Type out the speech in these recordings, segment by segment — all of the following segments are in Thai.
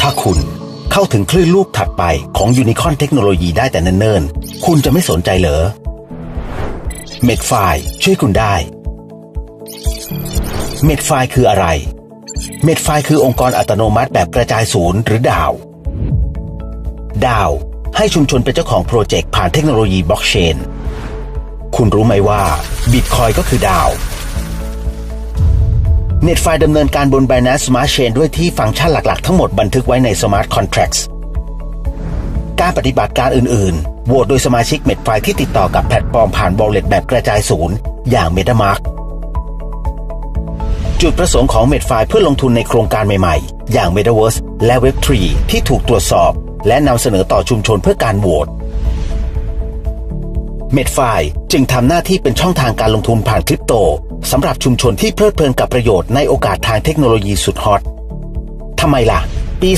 ถ้าคุณเข้าถึงคลื่นลูกถัดไปของยูนิคอนเทคโนโลยีได้แต่เนิ่นๆ คุณจะไม่สนใจเหรอเมดไฟช่วยคุณได้เมดไฟคืออะไรเมดไฟคือองค์กรอัตโนมัติแบบกระจายศูนย์หรือดาว ดาว ให้ชุมชนเป็นเจ้าของโปรเจกต์ผ่านเทคโนโลยีบล็อกเชน คุณรู้ไหมว่าบิตคอยก็คือดาว เน็ตไฟดำเนินการบน Binance Smart Chain ด้วยที่ฟังก์ชันหลักๆ ทั้งหมดบันทึกไว้ใน Smart Contracts การปฏิบัติการอื่นๆ โหวตโดยสมาชิกเม็ดไฟที่ติดต่อกับแพลตฟอร์มผ่าน Wallet แบบกระจายศูนย์ อย่าง MetaMask จุดประสงค์ของเม็ดไฟเพื่อลงทุนในโครงการใหม่ๆ อย่าง Metaverse และ Web3 ที่ถูกตรวจสอบ และนำเสนอต่อชุมชนเพื่อการโหวต เมดไฟจึงทำหน้าที่เป็นช่องทางการลงทุนผ่านคริปโตสำหรับชุมชนที่เพลิดเพลินกับประโยชน์ในโอกาสทางเทคโนโลยีสุดฮอตทำไมล่ะ ปี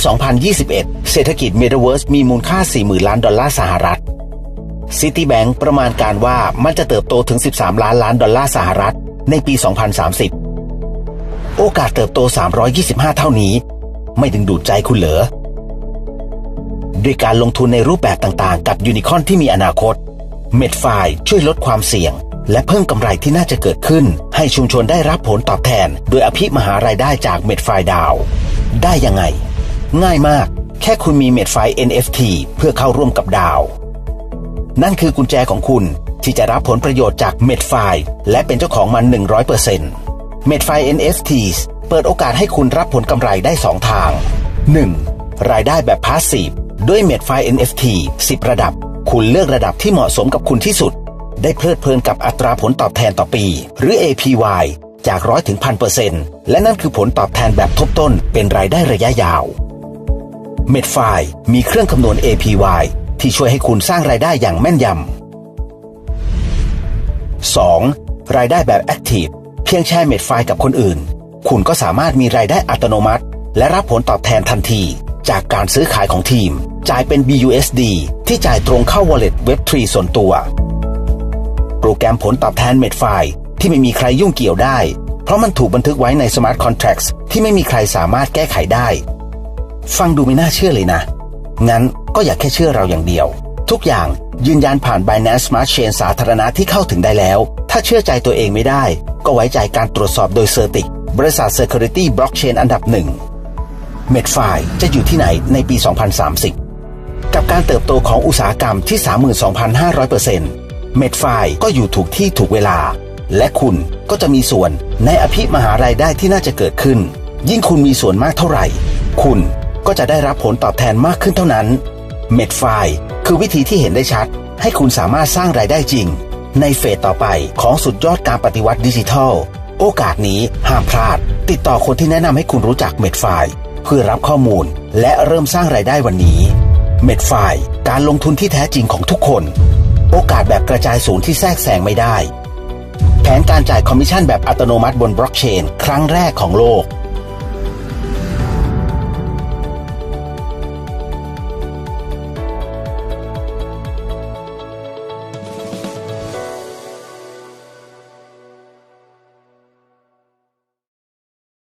2021 เศรษฐกิจ Metaverse มีมูลค่า 40,000 ล้านดอลลาร์สหรัฐ Citibank ประมาณการว่ามันจะเติบโตถึง 13 ล้านล้านดอลลาร์สหรัฐ ในปี 2030 โอกาสเติบโต 325 เท่านี้ ไม่ดึงดูดใจคุณเหรอด้วยการลงทุนในรูปแบบต่างๆ กับยูนิคอนที่มีอนาคต เม็ดไฟช่วยลดความเสี่ยง และเพิ่มกำไรที่น่าจะเกิดขึ้น ให้ชุมชนได้รับผลตอบแทน โดยอภิมหารายได้จากเม็ดไฟดาว ได้ยังไง ง่ายมาก แค่คุณมีเม็ดไฟ NFT เพื่อเข้าร่วมกับดาว นั่นคือกุญแจของคุณที่จะรับผลประโยชน์จากเม็ดไฟและเป็นเจ้าของมัน 100%เม็ดไฟ NFTs เปิดโอกาสให้คุณรับผลกำไรได้ 2 ทาง 1. รายได้แบบพาสซีฟด้วยเม็ดไฟ NFT 10 ระดับ คุณเลือกระดับที่เหมาะสมกับคุณที่สุด ได้เพลิดเพลินกับอัตราผลตอบแทนต่อปี หรือ APY จากร้อยถึงพันเปอร์เซ็นต์และนั่นคือผลตอบแทนแบบทบต้นเป็นรายได้ระยะยาวเม็ดไฟมีเครื่องคำนวณ APY ที่ช่วยให้คุณสร้างรายได้อย่างแม่นยำ 2. รายได้แบบ Active เพียงแชร์เม็ดไฟกับคนอื่น คุณก็สามารถมีรายได้อัตโนมัติ และรับผลตอบแทนทันที จากการซื้อขายของทีม จ่ายเป็น BUSD ที่จ่ายตรงเข้า Wallet Web3 ส่วนตัว โปรแกรมผลตอบแทนเม็ดไฟที่ไม่มีใครยุ่งเกี่ยวได้ เพราะมันถูกบันทึกไว้ใน Smart Contracts ที่ไม่มีใครสามารถแก้ไขได้ ฟังดูไม่น่าเชื่อเลยนะ งั้นก็อย่าแค่เชื่อเราอย่างเดียว ทุกอย่างยืนยันผ่าน Binance Smart Chain สาธารณะที่เข้าถึงได้แล้ว ถ้าเชื่อใจตัวเองไม่ได้ ก็ไว้ใจการตรวจสอบโดย Certic บริษัท Security Blockchain อันดับหนึ่งเม็ดไฟจะอยู่ที่ไหนในปี 2030 กับการเติบโตของอุตสาหกรรมที่ 32,500%เม็ดไฟก็อยู่ถูกที่ถูกเวลา และคุณก็จะมีส่วนในอภิมหารายได้ที่น่าจะเกิดขึ้น ยิ่งคุณมีส่วนมากเท่าไหร่ คุณก็จะได้รับผลตอบแทนมากขึ้นเท่านั้นเม็ดไฟคือวิธีที่เห็นได้ชัด ให้คุณสามารถสร้างรายได้จริง ในเฟสต่อไปของสุดยอดการปฏิวัติดิจิทัล โอกาสนี้ห้ามพลาด ติดต่อคนที่แนะนำให้คุณรู้จักเม็ดไฟเพื่อรับข้อมูลและเริ่มสร้างรายได้วันนี้ เม็ดไฟการลงทุนที่แท้จริงของทุกคน โอกาสแบบกระจายศูนย์ที่แทรกแซงไม่ได้ แผนการจ่ายคอมมิชชั่นแบบอัตโนมัติบนบล็อกเชน ครั้งแรกของโลก